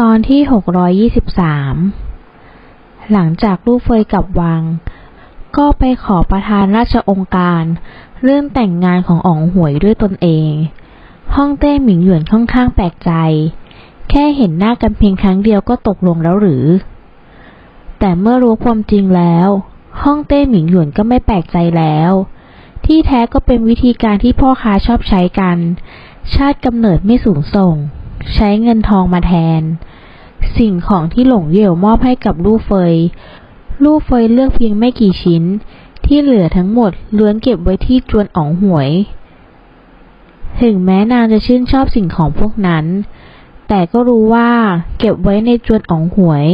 ตอนที่หกร้อยยี่สิบสามหลังจากลูกเฟยกลับวัง ก็ไปขอประธานราชองค์การ เรื่องแต่งงานของอ๋องหวยด้วยตนเอง ห้องเต้หมิงหยวนค่อนข้างแปลกใจ แค่เห็นหน้ากันเพียงครั้งเดียวก็ตกลงแล้วหรือ แต่เมื่อรู้ความจริงแล้ว ห้องเต้หมิงหยวนก็ไม่แปลกใจแล้ว ที่แท้ก็เป็นวิธีการที่พ่อค้าชอบใช้กัน ชาติกำเนิดไม่สูงส่ง ใช้เงินทองมาแทน สิ่งของที่หลงเหย่วมอบให้กับลู่เฟย ลู่เฟยเลือกเพียงไม่กี่ชิ้น ที่เหลือทั้งหมดล้วนเก็บไว้ที่จวนอ๋องหวย ถึงแม้นางจะชื่นชอบสิ่งของพวกนั้น แต่ก็รู้ว่าเก็บไว้ในจวนอ๋องหวย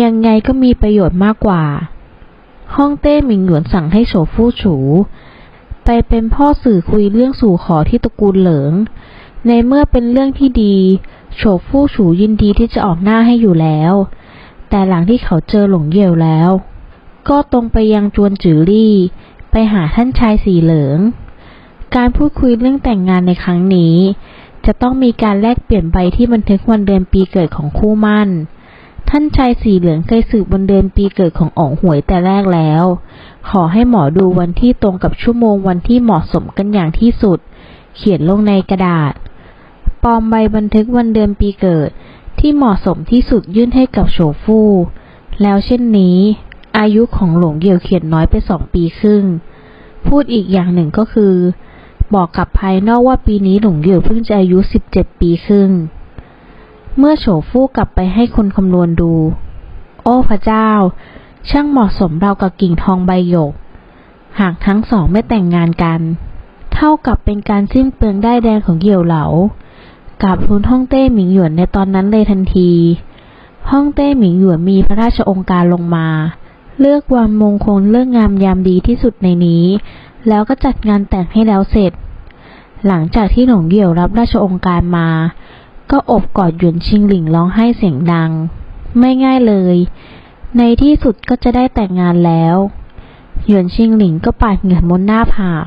ยังไงก็มีประโยชน์มากกว่า ห้องเต้หมิงหยวนสั่งให้โฉฟู่ฉูไปเป็นพ่อสื่อคุยเรื่องสู่ขอที่ตระกูลเหลิง ในเมื่อเป็นเรื่องที่ดีโฉบฟู่ฉูยินดีที่จะออกหน้าให้อยู่แล้ว แต่หลังที่เขาเจอหลงเยี่ยวแล้ว ก็ตรงไปยังจวนจือลี่ ไปหาท่านชายสีเหลิงการพูดคุยเรื่องแต่งงานในครั้งนี้ จะต้องมีการแลกเปลี่ยนใบที่บันทึกวันเดือนปีเกิดของคู่มั่น ท่านชายสีเหลืองเคยสืบวันเดือนปีเกิดของอ๋องหวยแต่แรกแล้ว ขอให้หมอดูวันที่ตรงกับชั่วโมงวันที่เหมาะสมกันอย่างที่สุด เขียนลงในกระดาษ ลอมใบบันทึกวันเดือนปีเกิด ที่เหมาะสมที่สุดยื่นให้กับโฉฟู่ แล้วเช่นนี้ อายุของหลงเกี่ยวเขียนน้อยไปสองปีครึ่ง พูดอีกอย่างหนึ่งก็คือ บอกกับภายนอกว่าปีนี้หลงเกี่ยวเพิ่งจะอายุสิบเจ็ดปีครึ่ง เมื่อโฉฟู่กลับไปให้คนคำนวณดู โอ้พระเจ้า ช่างเหมาะสมเรากับกิ่งทองใบหยก หากทั้งสองไม่แต่งงานกัน เท่ากับเป็นการสิ้นเปลืองได้แดงของเกี่ยวเหลา กับทุนฮ่องเต้หมิงหยวนในตอนนั้นเลยทันทีฮ่องเต้หมิงหยวนมีพระราชองค์การลงมา เลือกวันมงคลเลือกงามยามดีที่สุดในนี้ แล้วก็จัดงานแต่งให้แล้วเสร็จ หลังจากที่หลงเกี่ยวรับราชองค์การมา ก็อบกอดหยวนชิงหลิงร้องไห้เสียงดัง ไม่ง่ายเลย ในที่สุดก็จะได้แต่งงานแล้ว หยวนชิงหลิงก็ปาดเหงื่อบนหน้าผาก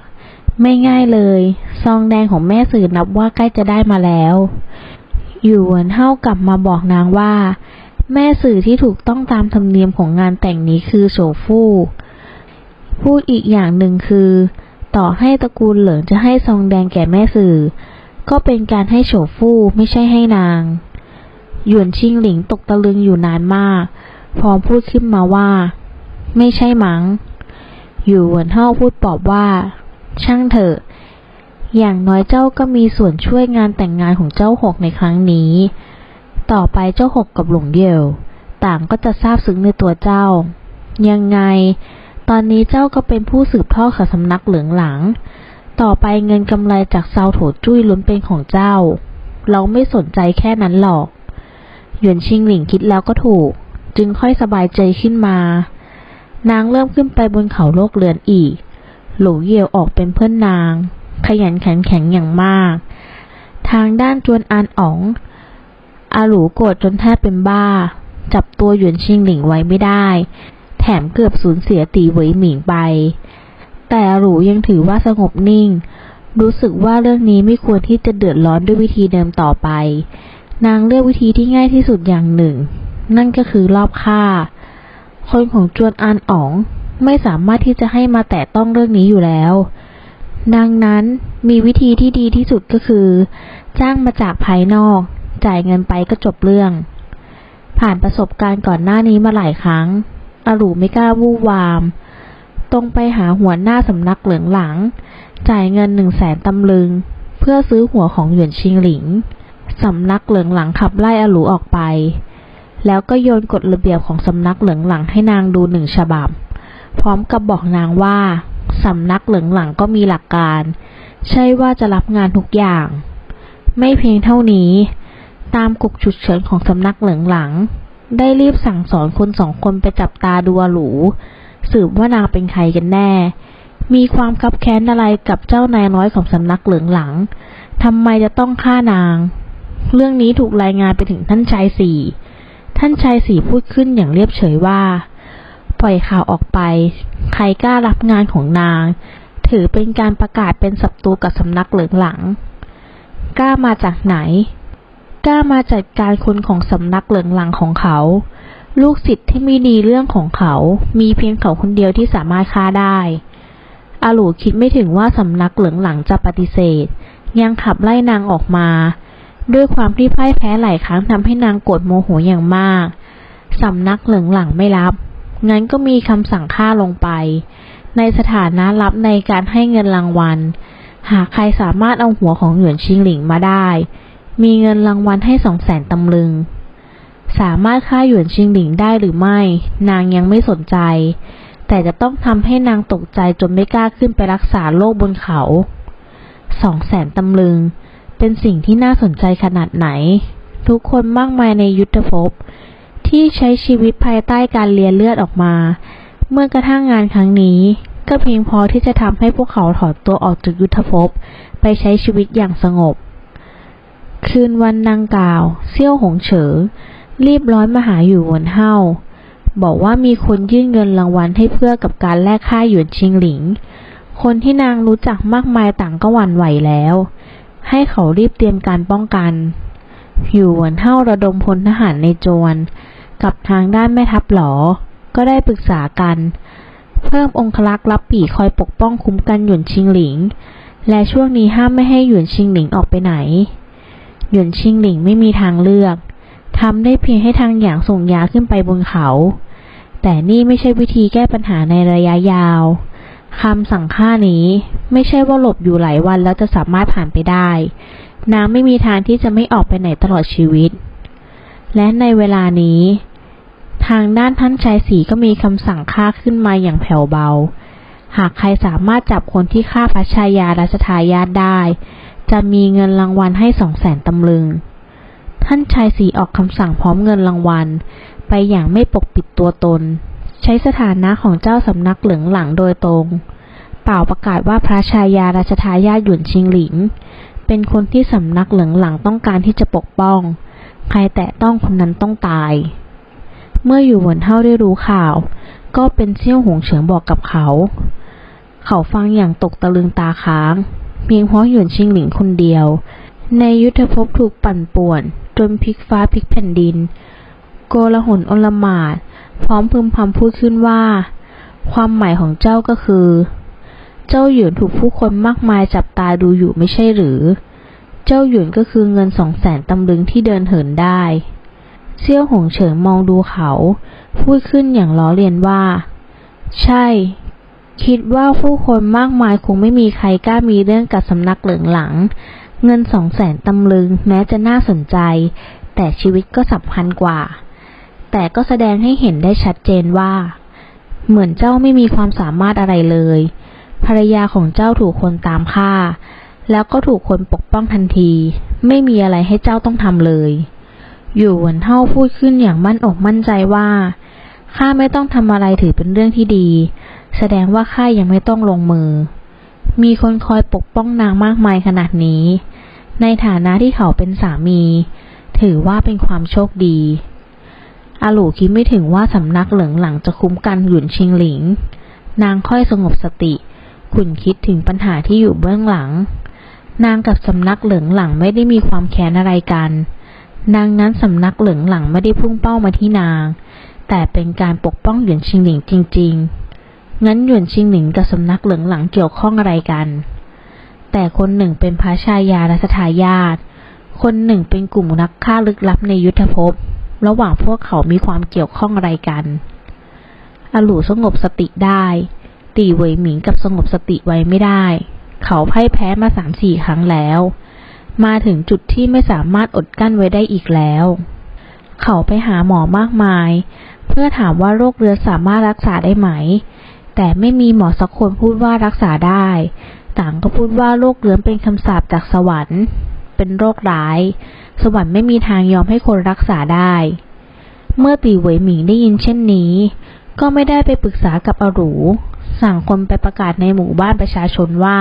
ไม่ง่ายเลย ซองแดงของแม่สื่อนับว่าใกล้จะได้มาแล้วหยวนเท่ากลับมาบอกนางว่า แม่สื่อที่ถูกต้องตามธรรมเนียมของงานแต่งนี้คือโฉฟู่พูดอีกอย่างหนึ่งคือ ต่อให้ตระกูลเหลิงจะให้ซองแดงแก่แม่สื่อ ก็เป็นการให้โฉฟู่ไม่ใช่ให้นาง หยวนชิงหลิงตกตะลึงอยู่นานมาก พร้อมพูดขึ้นมาว่า ไม่ใช่มัง้งหยวนเท่าพูดปอบว่า ช่างเถอะ อย่างน้อยเจ้าก็มีส่วนช่วยงานแต่งงานของเจ้าหกในครั้งนี้ ต่อไปเจ้าหกกับหลงเย่ยว ต่างก็จะทราบซึ้งในตัวเจ้า ยังไง ตอนนี้เจ้าก็เป็นผู้สืบทอดกับสำนักเหลืองหลัง ต่อไปเงินกำไรจากเซาโถจุ้ยล้นเป็นของเจ้า เราไม่สนใจแค่นั้นหรอก หยวนชิงหลิงคิดแล้วก็ถูก จึงค่อยสบายใจขึ้นมา นางเริ่มขึ้นไปบนเขาโลกเรือนอีก หลูเยียวออกเป็นเพื่อนนาง ขยันขันแข็งอย่างมาก ทางด้านจวนอานอ๋อง อาหลูโกรธจนแทบเป็นบ้า จับตัวหยวนชิงหลิงไว้ไม่ได้ แถมเกือบสูญเสียตีเหวยหมิงไป แต่อาหลูยังถือว่าสงบนิ่ง รู้สึกว่าเรื่องนี้ไม่ควรที่จะเดือดร้อนด้วยวิธีเดิมต่อไป นางเลือกวิธีที่ง่ายที่สุดอย่างหนึ่ง นั่นก็คือรอบฆ่าคนของจวนอานอ๋อง ไม่สามารถที่จะให้มาแตะต้องเรื่องนี้อยู่แล้ว ดังนั้นมีวิธีที่ดีที่สุดก็คือ จ้างมาจากภายนอก จ่ายเงินไปก็จบเรื่อง ผ่านประสบการณ์ก่อนหน้านี้มาหลายครั้งอาหลูไม่กล้าวู่วาม ตรงไปหาหัวหน้าสำนักเหลืองหลัง จ่ายเงินหนึ่งแสนตำลึง เพื่อซื้อหัวของหยวนชิงหลิงสำนักเหลืองหลังขับไล่อาหลูออกไปแล้วก็โยนกฎระเบียบของสำนักเหลืองหลังให้นางดูหนึ่งฉบับ พร้อมกับบอกนางว่าสำนักเหลืองหลังก็มีหลักการ ใช่ว่าจะรับงานทุกอย่าง ไม่เพียงเท่านี้ ตามกฎฉุกเฉินของสำนักเหลืองหลัง ได้รีบสั่งสอนคนสองคนไปจับตาดูอหลูสืบว่านางเป็นใครกันแน่ มีความคับแค้นอะไรกับเจ้านายน้อยของสำนักเหลืองหลังทำไมจะต้องฆ่านาง เรื่องนี้ถูกรายงานไปถึงท่านชายสี่ท่านชายสี่พูดขึ้นอย่างเรียบเฉยว่า ปล่อยข่าวออกไป ใครกล้ารับงานของนาง ถือเป็นการประกาศเป็นศัตรูกับสำนักเหลืองหลัง กล้ามาจากไหน กล้ามาจัดการคนของสำนักเหลืองหลังของเขา ลูกศิษย์ที่ไม่ดีเรื่องของเขา มีเพียงเขาคนเดียวที่สามารถฆ่าได้อาหลูคิดไม่ถึงว่าสำนักเหลืองหลังจะปฏิเสธ ยังขับไล่นางออกมา ด้วยความที่พ่ายแพ้หลายครั้งทำให้นางโกรธโมโหอย่างมากสำนักเหลืองหลังไม่รับ งั้นก็มีคำสั่งฆ่าลงไป ในสถานะรับในการให้เงินรางวัล หากใครสามารถเอาหัวของเหยื่อนชิงหลิงมาได้ มีเงินรางวัลให้สองแสนตำลึง สามารถฆ่าหยวนชิงหลิงได้หรือไม่ นางยังไม่สนใจ แต่จะต้องทำให้นางตกใจจนไม่กล้าขึ้นไปรักษาโรคบนเขาสองแสนตำลึง เป็นสิ่งที่น่าสนใจขนาดไหน ทุกคนมากมายในยุทธภพ ที่ใช้ชีวิตภายใต้การเลียเลือดออกมา เมื่อกระทั่งงานครั้งนี้ ก็เพียงพอที่จะทำให้พวกเขาถอนตัวออกจากยุทธภพ ไปใช้ชีวิตอย่างสงบ คืนวันนางกล่าว เซี่ยวหงเฉอรีบร้อนมาหาอยู่วนเฮาบอกว่ามีคนยื่นเงินรางวัลให้เพื่อกับการแลกค่าหยวนชิงหลิง คนที่นางรู้จักมากมายต่างก็หวั่นไหวแล้ว ให้เขารีบเตรียมการป้องกัน อยู่หวนเฮาระดมพลทหารในโจวนกับทางด้านแม่ทัพหลอ ก็ได้ปรึกษากัน เพิ่มองคลักษ์รับปีคอยปกป้องคุ้มกันหยวนชิงหลิง และช่วงนี้ห้ามไม่ให้หยวนชิงหลิงออกไปไหน หยวนชิงหลิงไม่มีทางเลือกทำได้เพียงให้ทางอย่างส่งยาขึ้นไปบนเขา แต่นี่ไม่ใช่วิธีแก้ปัญหาในระยะยาวคำสั่งฆ่านี้ไม่ใช่ว่าหลบอยู่หลายวันแล้วจะสามารถผ่านไปได้ นางไม่มีทางที่จะไม่ออกไปไหนตลอดชีวิต และในเวลานี้ ทางด้านท่านชายสีก็มีคำสั่งฆ่าขึ้นมาอย่างแผ่วเบา หากใครสามารถจับคนที่ฆ่าพระชายารัชทายาทได้ จะมีเงินรางวัลให้สองแสนตำลึง ท่านชายสีออกคำสั่งพร้อมเงินรางวัล ไปอย่างไม่ปกปิดตัวตน ใช้สถานะของเจ้าสำนักเหลืองหลังโดยตรง เป่าประกาศว่าพระชายาราชทายาทหยวนชิงหลิง เป็นคนที่สำนักเหลืองหลังต้องการที่จะปกป้อง ใครแตะต้องคนนั้นต้องตาย เมื่ออยู่หวนเท่าได้รู้ข่าว ก็เป็นเซี่ยวหงเฉิงบอกกับเขา เขาฟังอย่างตกตะลึงตาค้าง เพียงเพราะหยวนชิงหลิงคนเดียว ในยุทธภพถูกปั่นป่วน จนพลิกฟ้าพลิกแผ่นดิน โกลาหลอลหมาดพร้อมพึมพำพูดขึ้นว่า ความหมายของเจ้าก็คือ เจ้าหยวนถูกผู้คนมากมายจับตาดูอยู่ไม่ใช่หรือ เจ้าหยวนก็คือเงินสองแสนตำลึงที่เดินเหินได้เซี่ยวหงเฉิงมองดูเขา พูดขึ้นอย่างล้อเลียนว่า ใช่ คิดว่าผู้คนมากมายคงไม่มีใครกล้ามีเรื่องกับสำนักเหลืองหลัง เงินสองแสนตำลึงแม้จะน่าสนใจ แต่ชีวิตก็สำคัญกว่า แต่ก็แสดงให้เห็นได้ชัดเจนว่า เหมือนเจ้าไม่มีความสามารถอะไรเลย ภรรยาของเจ้าถูกคนตามฆ่า แล้วก็ถูกคนปกป้องทันที ไม่มีอะไรให้เจ้าต้องทำเลยอยู่หวนเท่าพูดขึ้นอย่างมั่นอกมั่นใจว่าข้าไม่ต้องทำอะไรถือเป็นเรื่องที่ดี แสดงว่าข้ายังไม่ต้องลงมือ มีคนคอยปกป้องนางมากมายขนาดนี้ ในฐานะที่เขาเป็นสามี ถือว่าเป็นความโชคดีอาหลูคิดไม่ถึงว่าสำนักเหลืองหลังจะคุ้มกันหยุนชิงหลิง นางค่อยสงบสติ ขุนคิดถึงปัญหาที่อยู่เบื้องหลัง นางกับสำนักเหลืองหลังไม่ได้มีความแค้นอะไรกัน นางนั้นสำนักเหลืองหลังไม่ได้พุ่งเป้ามาที่นาง แต่เป็นการปกป้องหยวนชิงหลิงจริง ๆ งั้นหยวนชิงหลิงกับสำนักเหลืองหลังเกี่ยวข้องอะไรกัน แต่คนหนึ่งเป็นพระชายารัชทายาทคนหนึ่งเป็นกลุ่มนักฆ่าลึกลับในยุทธภพ ระหว่างพวกเขามีความเกี่ยวข้องอะไรกันอาหลูสงบสติได้ ตีเวยหมิงกับสงบสติไว้ไม่ได้ เขาพ่ายแพ้มาสามสี่ครั้งแล้ว มาถึงจุดที่ไม่สามารถอดกั้นไว้ได้อีกแล้ว เขาไปหาหมอมากมาย เพื่อถามว่าโรคเรื้อสามารถรักษาได้ไหม แต่ไม่มีหมอสักคนพูดว่ารักษาได้ ต่างก็พูดว่าโรคเรื้อเป็นคำสาปจากสวรรค์ เป็นโรคร้าย สวรรค์ไม่มีทางยอมให้คนรักษาได้เมื่อตีเหวยหมิงได้ยินเช่นนี้ ก็ไม่ได้ไปปรึกษากับอรู สั่งคนไปประกาศในหมู่บ้านประชาชนว่า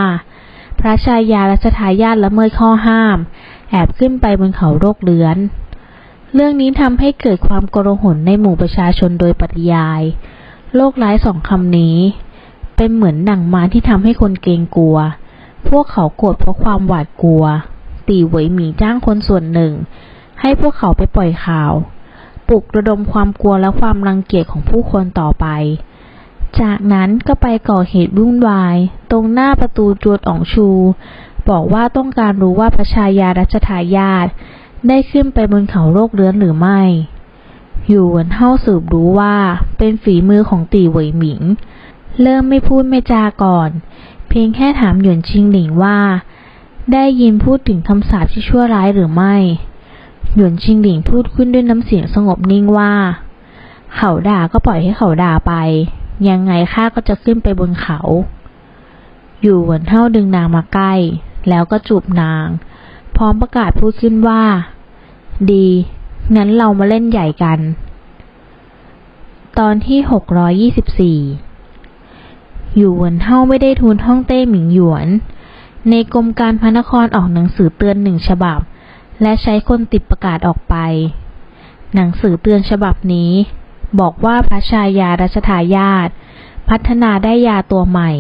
พระชายารัชทายาทละเมิดข้อห้าม แอบขึ้นไปบนเขาโรคเรื้อน เรื่องนี้ทำให้เกิดความโกลาหลในหมู่ประชาชนโดยปริยายโรคร้ายสองคำนี้ เป็นเหมือนหนังมาที่ทำให้คนเกรงกลัว พวกเขาโกรธเพราะความหวาดกลัว ตีหวยหมิงจ้างคนส่วนหนึ่ง ให้พวกเขาไปปล่อยข่าวปลุกระดมความกลัวและความรังเกียจของผู้คนต่อไป จากนั้นก็ไปก่อเหตุวุ่นวาย ตรงหน้าประตูจวนอ่องชู บอกว่าต้องการรู้ว่าพระชายารัชทายาทได้ขึ้นไปบนเขาโรคเรื้อนหรือไม่ อยู่หวนเฮาสืบรู้ว่าเป็นฝีมือของตีเหวยหมิง เริ่มไม่พูดไม่จาก่อน เพียงแค่ถามหยวนชิงหลิงว่า ได้ยินพูดถึงคำสาปที่ชั่วร้ายหรือไม่ หยวนชิงหลิงพูดขึ้นด้วยน้ำเสียงสงบนิ่งว่า เขาด่าก็ปล่อยให้เขาด่าไป ยังไงข้าก็จะขึ้นไปบนเขา อยู่หวนเท่าดึงนางมาใกล้ แล้วก็จูบนาง พร้อมประกาศพูดขึ้นว่า ดี งั้นเรามาเล่นใหญ่กัน ตอนที่หกร้อยยี่สิบสี่อยู่หวนเท่าไม่ได้ทูลท่องเต้หมิงหยวน ในกรมการพระนครออกหนังสือเตือนหนึ่งฉบับ และใช้คนติดประกาศออกไป หนังสือเตือนฉบับนี้ บอกว่าพระชายารัชทายาทพัฒนาได้ยาตัวใหม่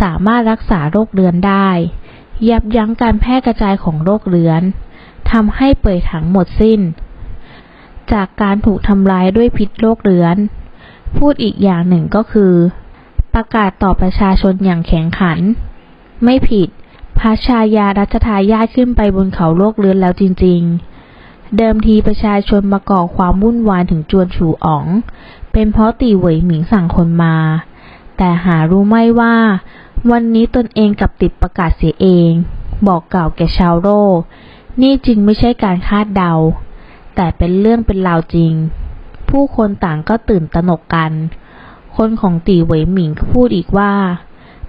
สามารถรักษาโรคเรื้อนได้ ยับยั้งการแพร่กระจายของโรคเรื้อนทำให้เปื่อยถังหมดสิ้น จากการถูกทำลายด้วยพิษโรคเรื้อน พูดอีกอย่างหนึ่งก็คือ ประกาศต่อประชาชนอย่างแข็งขัน ไม่ผิดพระชายารัชทายาทขึ้นไปบนเขาโลกเรือนแล้วจริง ๆ เดิมทีประชาชนมาก่อความวุ่นวายถึงจวนฉูอ๋อง เป็นเพราะตีเหวยหมิงสั่งคนมา แต่หารู้ไม่ว่า วันนี้ตนเองกับติดประกาศเสียเอง บอกกล่าวแก่ชาวโลกนี่จริงไม่ใช่การคาดเดา แต่เป็นเรื่องเป็นราวจริง ผู้คนต่างก็ตื่นตระหนกกัน คนของตีเหวยหมิงก็พูดอีกว่า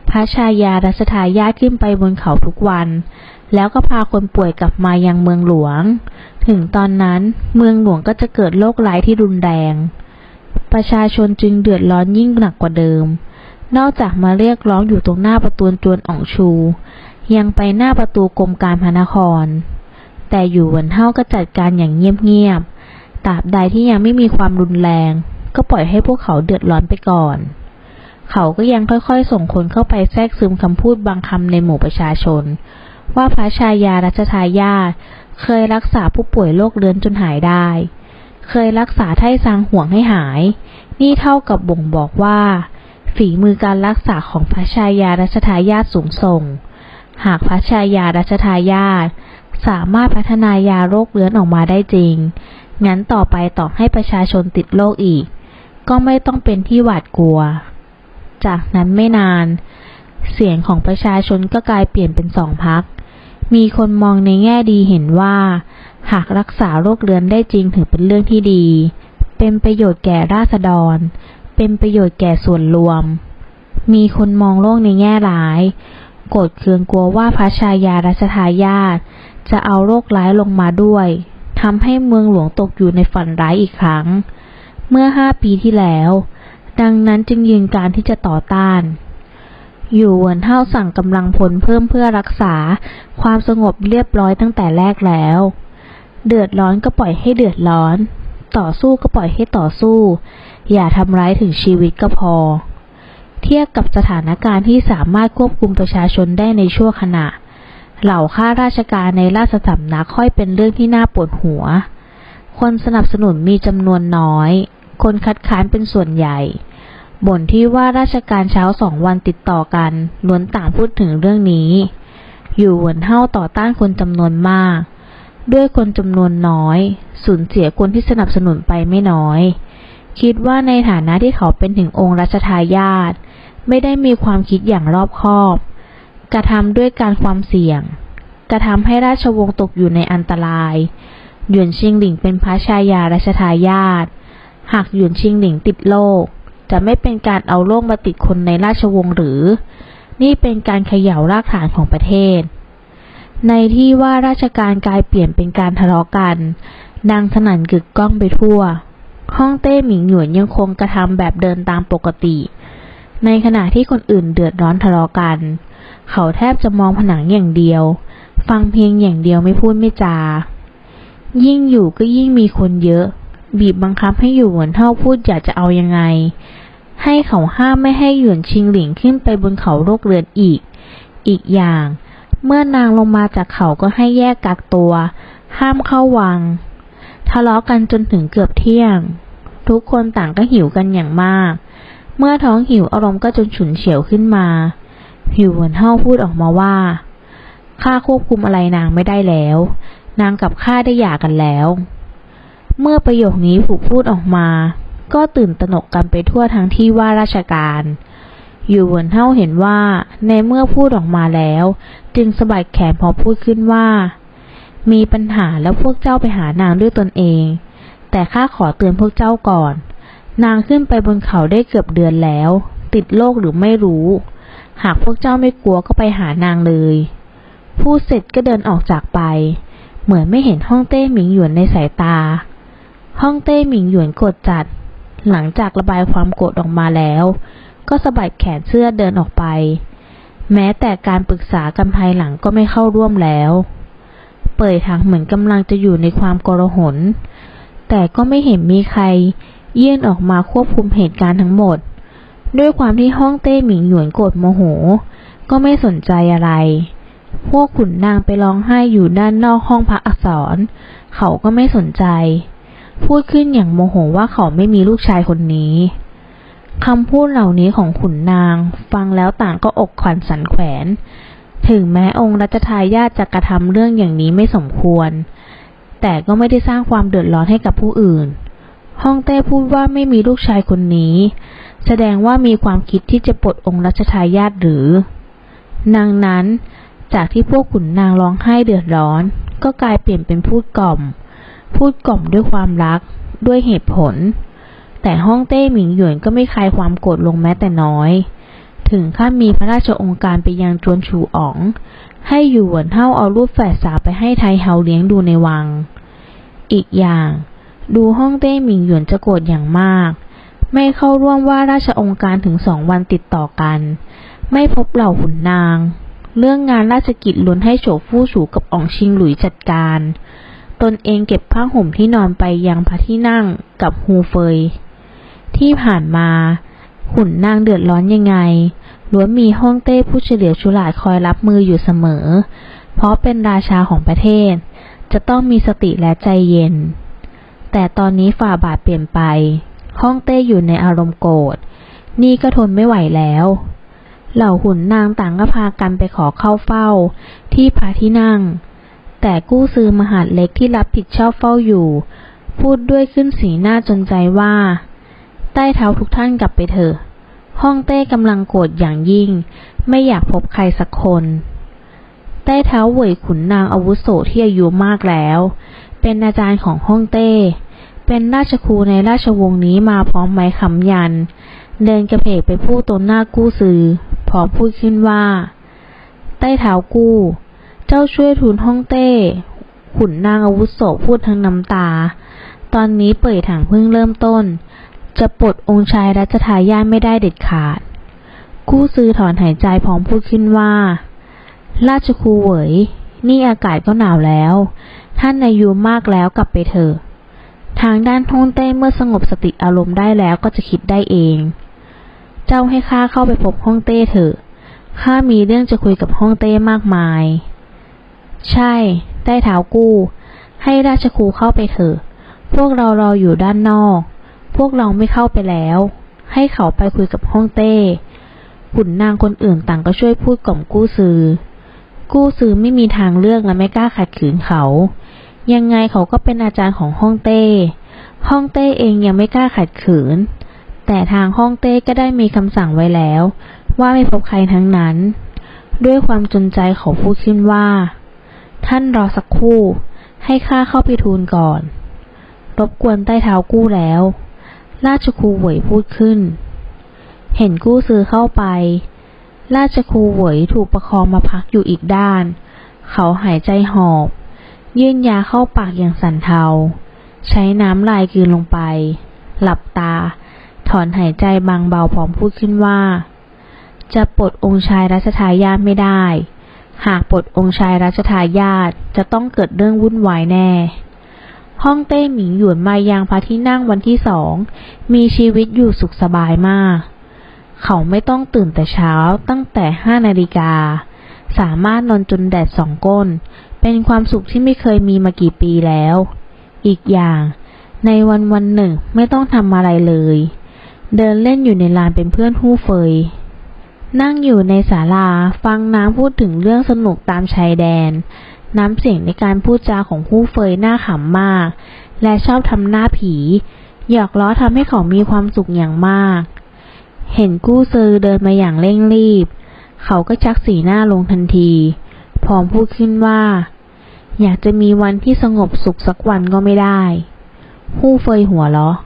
พระชายารัชทายาทขึ้นไปบนเขาทุกวัน แล้วก็พาคนป่วยกลับมายังเมืองหลวง ถึงตอนนั้นเมืองหลวงก็จะเกิดโรคร้ายที่รุนแรง ประชาชนจึงเดือดร้อนยิ่งหนักกว่าเดิม นอกจากมาเรียกร้องอยู่ตรงหน้าประตูจวนอ่องชู ยังไปหน้าประตูกรมการพระนคร แต่อยู่หวนเท่าก็จัดการอย่างเงียบๆตราบใดที่ยังไม่มีความรุนแรง ก็ปล่อยให้พวกเขาเดือดร้อนไปก่อน เขาก็ยังค่อยๆ ส่งคนเข้าไปแทรกซึมคำพูดบางคำในหมู่ประชาชน ว่าพระชายารัชทายาทเคยรักษาผู้ป่วยโรคเรื้อนจนหายได้ เคยรักษาไถ่ซางห่วงให้หาย นี่เท่ากับบ่งบอกว่า ฝีมือการรักษาของพระชายารัชทายาทสูงส่ง หากพระชายารัชทายาทสามารถพัฒนายาโรคเรื้อนออกมาได้จริง งั้นต่อไปต่อให้ประชาชนติดโรคอีก ก็ไม่ต้องเป็นที่หวาดกลัว จากนั้นไม่นาน เสียงของประชาชนก็กลายเปลี่ยนเป็นสองพัก มีคนมองในแง่ดีเห็นว่า หากรักษาโรคเรื้อนได้จริงถือเป็นเรื่องที่ดี เป็นประโยชน์แก่ราษฎร เป็นประโยชน์แก่ส่วนรวม มีคนมองโลกในแง่ร้ายโกรธเคืองกลัวว่าพระชายารัชทายาทจะเอาโรคร้ายลงมาด้วยทำให้เมืองหลวงตกอยู่ในฝันร้ายอีกครั้ง เมื่อห้าปีที่แล้ว ดังนั้นจึงยืนการที่จะต่อต้านอยู่หวนเท่าสั่งกำลังพลเพิ่มเพื่อรักษา ความสงบเรียบร้อยตั้งแต่แรกแล้ว เดือดร้อนก็ปล่อยให้เดือดร้อน ต่อสู้ก็ปล่อยให้ต่อสู้ อย่าทำร้ายถึงชีวิตก็พอ เทียบกับสถานการณ์ที่สามารถควบคุมประชาชนได้ในชั่วขณะ เหล่าข้าราชการในราชสำนักค่อยเป็นเรื่องที่น่าปวดหัว คนสนับสนุนมีจำนวนน้อย คนคัดค้านเป็นส่วนใหญ่ บ่นที่ว่าราชการเช้าสองวันติดต่อกันล้วนต่างพูดถึงเรื่องนี้ อยู่หวนเท่าต่อต้านคนจำนวนมาก ด้วยคนจำนวนน้อย สูญเสียคนที่สนับสนุนไปไม่น้อย คิดว่าในฐานะที่เขาเป็นถึงองค์รัชทายาทไม่ได้มีความคิดอย่างรอบคอบ กระทำด้วยการความเสี่ยง กระทำให้ราชวงศ์ตกอยู่ในอันตราย หยวนชิงหลิงเป็นพระชายารัชทายาทหากหยวนชิงหลิงติดโรค จะไม่เป็นการเอาโรคมาติดคนในราชวงศ์หรือ นี่เป็นการเขย่ารากฐานของประเทศ ในที่ว่าราชการกลายเปลี่ยนเป็นการทะเลาะกันดังสนั่นกึกก้องไปทั่ว ห้องเต้หมิงหยวนยังคงกระทำแบบเดินตามปกติ ในขณะที่คนอื่นเดือดร้อนทะเลาะกัน เขาแทบจะมองผนังอย่างเดียว ฟังเพียงอย่างเดียวไม่พูดไม่จา ยิ่งอยู่ก็ยิ่งมีคนเยอะ บีบบังคับให้อยู่หวนเท่าพูดอยากจะเอายังไง ให้เขาห้ามไม่ให้หยวนชิงหลิงขึ้นไปบนเขาโรคเรือนอีก อีกอย่าง เมื่อนางลงมาจากเขาก็ให้แยกกักตัว ห้ามเข้าวัง ทะเลาะกันจนถึงเกือบเที่ยง ทุกคนต่างก็หิวกันอย่างมาก เมื่อท้องหิวอารมณ์ก็จนฉุนเฉียวขึ้นมา หิวเหมือนเท่าพูดออกมาว่าข้าควบคุมอะไรนางไม่ได้แล้ว นางกับข้าได้หย่ากันแล้ว เมื่อประโยคนี้ถูกพูดออกมา ก็ตื่นตระหนกกันไปทั่วทั้งที่ว่าราชการ อยู่เหวินเท่าเห็นว่าในเมื่อพูดออกมาแล้ว จึงสะบัดแขนพอพูดขึ้นว่า มีปัญหาแล้วพวกเจ้าไปหานางด้วยตนเอง แต่ข้าขอเตือนพวกเจ้าก่อน นางขึ้นไปบนเขาได้เกือบเดือนแล้ว ติดโรคหรือไม่รู้ หากพวกเจ้าไม่กลัวก็ไปหานางเลยพูดเสร็จก็เดินออกจากไป เหมือนไม่เห็นห้องเต้หมิงหยวนในสายตา ห้องเต้หมิงหยวนโกรธจัด หลังจากระบายความโกรธออกมาแล้ว ก็สะบัดแขนเสื้อเดินออกไป แม้แต่การปรึกษากันภายหลังก็ไม่เข้าร่วมแล้ว เปิดทางเหมือนกำลังจะอยู่ในความโกลาหลแต่ก็ไม่เห็นมีใคร เยื่นออกมาควบคุมเหตุการณ์ทั้งหมด ด้วยความที่ห้องเต้หมิงหยวนโกรธโมโห ก็ไม่สนใจอะไรพวกขุนนางไปร้องไห้อยู่ด้านนอกห้องพักอักษร เขาก็ไม่สนใจ พูดขึ้นอย่างโมโหว่าเขาไม่มีลูกชายคนนี้คำพูดเหล่านี้ของขุนนาง ฟังแล้วต่างก็อกขวัญสันแขวน ถึงแม้องค์รัชทายาทจะกระทำเรื่องอย่างนี้ไม่สมควร แต่ก็ไม่ได้สร้างความเดือดร้อนให้กับผู้อื่น ฮ่องเต้พูดว่าไม่มีลูกชายคนนี้ แสดงว่ามีความคิดที่จะปลดองค์รัชทายาทหรือ นางนั้นจากที่พวกขุนนางร้องไห้เดือดร้อน ก็กลายเปลี่ยนเป็นพูดกล่อม พูดกล่อมด้วยความรัก ด้วยเหตุผล แต่ฮ่องเต้หมิงหยวนก็ไม่คลายความโกรธลงแม้แต่น้อย ถึงขั้นมีพระราชองค์การไปยังจวนชูอ๋อง ให้อยู่หวนเท่าเอารูปแฝดสาวไปให้ไทเฮาเลี้ยงดูในวัง อีกอย่าง ดูฮ่องเต้หมิงหยวนจะโกรธอย่างมาก ไม่เข้าร่วมว่าราชองค์การถึงสองวันติดต่อกัน ไม่พบเหล่าขุนนาง เรื่องงานราชกิจล้วนให้โฉฟู่สูกับอองชิงหลุยจัดการ ตนเองเก็บผ้าห่มที่นอนไปยังพระที่นั่งกับฮูเฟย ที่ผ่านมา ขุนนางเดือดร้อนยังไง ล้วนมีฮ่องเต้ผู้เฉลียวฉลาดคอยรับมืออยู่เสมอ เพราะเป็นราชาของประเทศ จะต้องมีสติและใจเย็น แต่ตอนนี้ฝ่าบาทเปลี่ยนไปฮ่องเต้อยู่ในอารมณ์โกรธ นี่ก็ทนไม่ไหวแล้วเหล่าขุนนางต่างก็พากันไปขอเข้าเฝ้า ที่พระที่นั่ง แต่กู้ซื้อมหาดเล็กที่รับผิดชอบเฝ้าอยู่ พูดด้วยขึ้นสีหน้าจนใจว่า ใต้เท้าทุกท่านกลับไปเถอะ ห้องเต้กำลังโกรธอย่างยิ่ง ไม่อยากพบใครสักคน ใต้เท้าเหวยขุนนางอาวุโสที่อายุมากแล้ว เป็นอาจารย์ของห้องเต้ เป็นราชครูในราชวงศ์นี้มาพร้อมไม้คำยัน เดินกระเพกไปพูดตนหน้ากู้ซื้อพร้อมพูดขึ้นว่า ใต้เท้ากู้ เจ้าช่วยทูลห้องเต้ ขุนนางอาวุโสพูดทั้งน้ำตา ตอนนี้เปิดถังเพิ่งเริ่มต้น จะปลดองค์ชายรัชทายาทไม่ได้เด็ดขาด กู้ซื้อถอนหายใจพร้อมพูดขึ้นว่า ราชครูเหวยนี่อากาศก็หนาวแล้ว ท่านอายุมากแล้วกลับไปเถอะ ทางด้านฮ่องเต้เมื่อสงบสติอารมณ์ได้แล้วก็จะคิดได้เอง เจ้าให้ข้าเข้าไปพบฮ่องเต้เถอะ ข้ามีเรื่องจะคุยกับฮ่องเต้มากมาย ใช่ได้เท้ากู้ ให้ราชครูเข้าไปเถอะ พวกเรารออยู่ด้านนอก พวกเราไม่เข้าไปแล้ว ให้เขาไปคุยกับฮ่องเต้ขุนนางคนอื่นต่างก็ช่วยพูดกล่อมกู้ซือกู้ซือไม่มีทางเลือกและไม่กล้าขัดขืนเขา ยังไงเขาก็เป็นอาจารย์ของฮ่องเต้ฮ่องเต้เองยังไม่กล้าขัดขืน แต่ทางฮ่องเต้ก็ได้มีคำสั่งไว้แล้ว ว่าไม่พบใครทั้งนั้น ด้วยความจนใจเขาพูดขึ้นว่า ท่านรอสักครู่ ให้ข้าเข้าไปทูลก่อน รบกวนใต้เท้ากู้แล้ว ราชครูหวยพูดขึ้น เห็นกู้ซื้อเข้าไป ราชครูหวยถูกประคองมาพักอยู่อีกด้าน เขาหายใจหอบ ยื่นยาเข้าปากอย่างสันเทา ใช้น้ำลายกืนลงไป หลับตา ถอนหายใจบางเบาพร้อมพูดขึ้นว่า จะปลดองค์ชายรัชทายาทไม่ได้ หากปลดองค์ชายรัชทายาทจะต้องเกิดเรื่องวุ่นวายแน่ ห้องเต้หมิงหยวนมายังพระที่นั่งวันที่สอง มีชีวิตอยู่สุขสบายมาก เขาไม่ต้องตื่นแต่เช้าตั้งแต่ห้านาฬิกา สามารถนอนจนแดดสองก้น เป็นความสุขที่ไม่เคยมีมากี่ปีแล้ว อีกอย่าง ในวันวันหนึ่งไม่ต้องทำอะไรเลย เดินเล่นอยู่ในลานเป็นเพื่อนฮู้เฟย นั่งอยู่ในศาลาฟังน้ำพูดถึงเรื่องสนุกตามชายแดน น้ำเสียงในการพูดจาของฮู้เฟยน่าขำมาก และชอบทำหน้าผี หยอกล้อทำให้เขามีความสุขอย่างมาก เห็นกู้ซือเดินมาอย่างเร่งรีบ เขาก็ชักสีหน้าลงทันที พร้อมพูดขึ้นว่า อยากจะมีวันที่สงบสุขสักวันก็ไม่ได้ฮู้เฟยหัวเราะ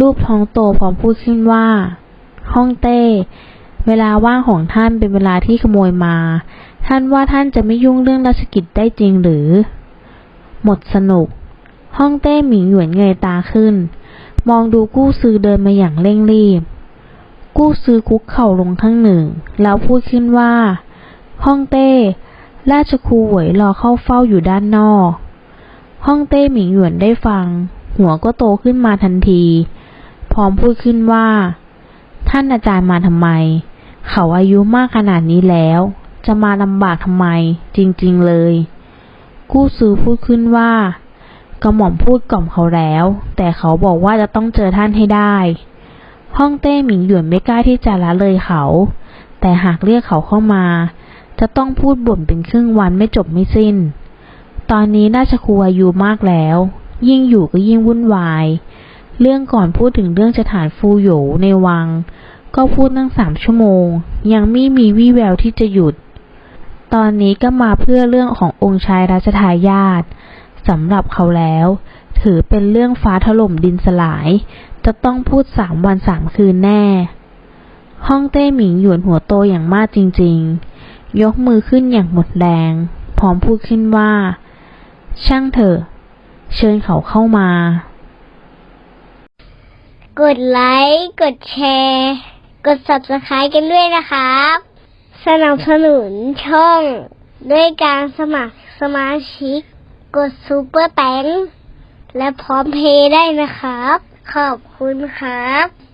รูปท้องโตพร้อมพูดขึ้นว่า ห้องเต้ เวลาว่างของท่านเป็นเวลาที่ขโมยมา ท่านว่าท่านจะไม่ยุ่งเรื่องราชกิจได้จริงหรือ หมดสนุก ห้องเต้หมิงหยวนเงยตาขึ้น มองดูกู้ซือเดินมาอย่างเร่งรีบ กู้ซือคุกเข่าลงข้างหนึ่ง แล้วพูดขึ้นว่า ห้องเต้ ราชครูหวยรอเข้าเฝ้าอยู่ด้านนอก ห้องเต้หมิงหยวนได้ฟัง หัวก็โตขึ้นมาทันที พร้อมพูดขึ้นว่า ท่านอาจารย์มาทำไม เขาอายุมากขนาดนี้แล้ว จะมาลำบากทำไม จริงๆเลย กู้ซือพูดขึ้นว่ากระหม่อมพูดกล่อมเขาแล้ว แต่เขาบอกว่าจะต้องเจอท่านให้ได้ ห้องเต้หมิงหยวนไม่กล้าที่จะละเลยเขา แต่หากเรียกเขาเข้ามา จะต้องพูดบ่นเป็นครึ่งวันไม่จบไม่สิ้น ตอนนี้ราชครูอายุมากแล้ว ยิ่งอยู่ก็ยิ่งวุ่นวาย เรื่องก่อนพูดถึงเรื่องสถานฟูโหยในวัง ก็พูดตั้งสามชั่วโมง ยังไม่มีวี่แววที่จะหยุด ตอนนี้ก็มาเพื่อเรื่องขององค์ชายรัชทายาทสำหรับเขาแล้ว ถือเป็นเรื่องฟ้าถล่มดินสลาย จะต้องพูดสามวันสามคืนแน่ ห้องเต้หมิงหยวนหัวโตอย่างมากจริง ๆ ยกมือขึ้นอย่างหมดแรง พร้อมพูดขึ้นว่า ช่างเถอะ เชิญเขาเข้ามา กดไลค์ กดแชร์ กด subscribe กันด้วยนะครับ สนับสนุนช่อง ด้วยการสมัครสมาชิก กดซูเปอร์แตงและพร้อมเพย์ได้นะครับ ขอบคุณครับ